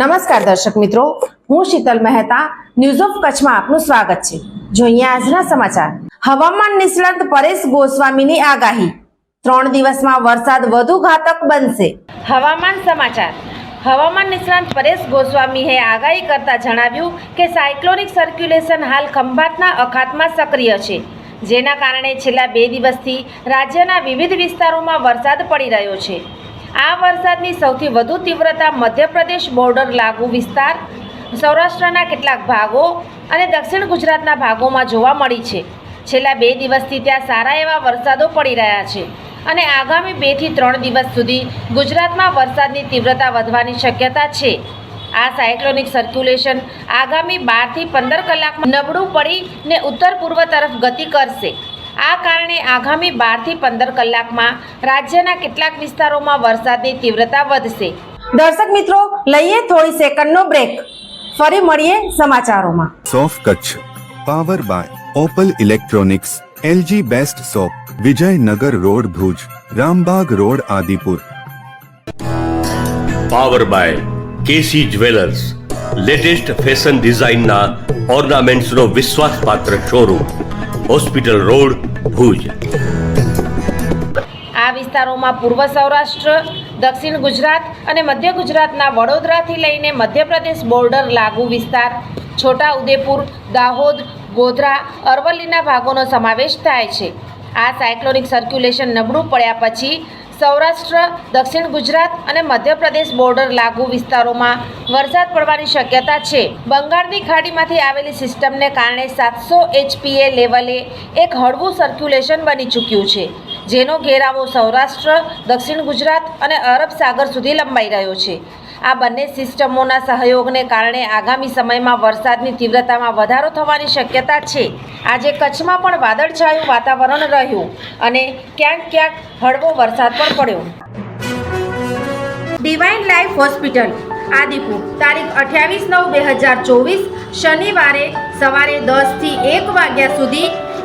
નમસ્કાર દર્શક મિત્રો, હું શીતલ મહેતા ન્યૂઝ ઓફ કચ્છમાં આપનું સ્વાગત છે. જોઈએ આજના સમાચાર. હવામાન નિષ્ણાંત પરેશ ગોસ્વામીની આગાહી. ત્રણ દિવસમાં વરસાદ વધુ ઘાતક બનશે. હવામાન સમાચાર. હવામાન નિષ્ણાંત પરેશ ગોસ્વામીએ આગાહી કરતા જણાવ્યું કે સાયક્લોનિક સર્ક્યુલેશન હાલ ખંભાતના અખાતમાં સક્રિય છે. જેના કારણે છેલ્લા બે દિવસથી રાજ્યના વિવિધ વિસ્તારોમાં વરસાદ પડી રહ્યો છે. આ વરસાદની સૌથી વધુ તીવ્રતા મધ્યપ્રદેશ બોર્ડર લાગુ વિસ્તાર, સૌરાષ્ટ્રના કેટલાક ભાગો અને દક્ષિણ ગુજરાતના ભાગોમાં જોવા મળી છે. છેલ્લા બે દિવસથી ત્યાં સારા એવા વરસાદો પડી રહ્યા છે અને આગામી બેથી ત્રણ દિવસ સુધી ગુજરાતમાં વરસાદની તીવ્રતા વધવાની શક્યતા છે. આ સાયક્લોનિક સર્ક્યુલેશન આગામી બારથી પંદર કલાકમાં નબળું પડીને ઉત્તર પૂર્વ તરફ ગતિ કરશે. આ કારણે આગામી બારથી પંદર કલાકમાં રાજ્યના કેટલાક વિસ્તારોમાં વરસાદની તીવ્રતા વધશે. દર્શક મિત્રો લઈએ થોડી સેકન્ડનો બ્રેક ફરી મળીએ સમાચારોમાં. સોફ Kutch power by Opal electronics LG best shop Vijaynagar road Bhuj Rambag road Adipur. Power by KC jewellers latest fashion ડિઝાઇનના ઓર્નામેન્ટ્સનો વિશ્વાસપાત્ર શોરૂમ. Hospital road Bhuj. આ વિસ્તારોમાં પૂર્વ સૌરાષ્ટ્ર, દક્ષિણ ગુજરાત અને મધ્ય ગુજરાતના વડોદરાથી લઈને મધ્યપ્રદેશ બોર્ડર લાગુ વિસ્તાર. છોટા ઉદેપુર, દાહોદ, ગોધરા, અરવલ્લીના ભાગોનો સમાવેશ થાય છે. આ સાયક્લોનિક સર્ક્યુલેશન નબળું પડ્યા પછી સૌરાષ્ટ્ર, દક્ષિણ ગુજરાત અને મધ્યપ્રદેશ બોર્ડર લાગુ વિસ્તારોમાં વરસાદ પડવાની શક્યતા છે. બંગાળની ખાડીમાંથી આવેલી સિસ્ટમને કારણે સાતસો એચપીએ લેવલે એક હળવું સર્ક્યુલેશન બની ચૂક્યું છે, જેનો ઘેરાવો સૌરાષ્ટ્ર, દક્ષિણ ગુજરાત અને અરબ સાગર સુધી લંબાઈ રહ્યો છે. આ બંને સિસ્ટમોના સહયોગને કારણે આગામી સમયમાં વરસાદની તીવ્રતામાં વધારો થવાની શક્યતા છે. આજે કચ્છમાં પણ વાદળછાયું વાતાવરણ રહ્યું અને ક્યાંક ક્યાંક હળવો વરસાદ પણ પડ્યો. ડિવાઇન લાઈફ હોસ્પિટલ, આદિપુર, તારીખ અઠ્યાવીસ નવ બે હજાર ચોવીસ, શનિવારે સવારે દસથી એક વાગ્યા સુધી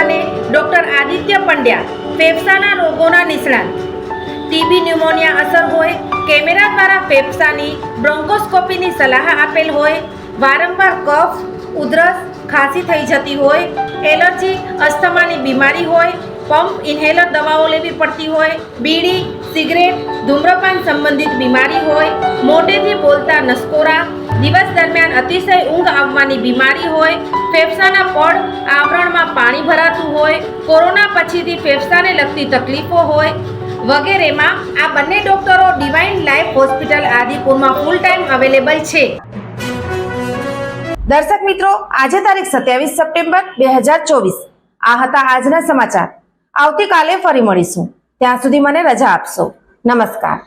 અને ડૉક્ટર આદિત્ય પંડ્યા ફેફસાના રોગોના નિષ્ણાત. ટીબી ન્યુમોનિયા અસર હોય, કેમેરા દ્વારા ફેફસાની બ્રોન્કોસ્કોપીની સલાહ આપેલ હોય, વારંવાર કફ, ઉધરસ ખાંસી થઈ જતી હોય, એલર્જી, અસ્થમાની બીમારી હોય, પંપ ઇન્હેલર દવાઓ લેવી પડતી હોય, બીડી, સિગરેટ, ધૂમ્રપાન સંબંધિત બીમારી હોય, મોઢેથી બોલતા નસકોરા દિવસ દરમિયાન અતિશય ઊંઘ આવવાની બીમારી હોય, ફેફસાના પડ આવરણમાં પાણી ભરાતું હોય, કોરોના પછીથી ફેફસાને લગતી તકલીફો હોય વગેરેમાં આ બંને ડોક્ટરો ડિવાઇન લાઈફ હોસ્પિટલ આદિપુરમાં ફૂલ ટાઈમ અવેલેબલ છે. દર્શક મિત્રો, આજે તારીખ સત્યાવીસ સપ્ટેમ્બર બે હજાર ચોવીસ. આ હતા આજના સમાચાર. આવતીકાલે ફરી મળીશું. ત્યાં સુધી મને રજા આપશો. નમસ્કાર.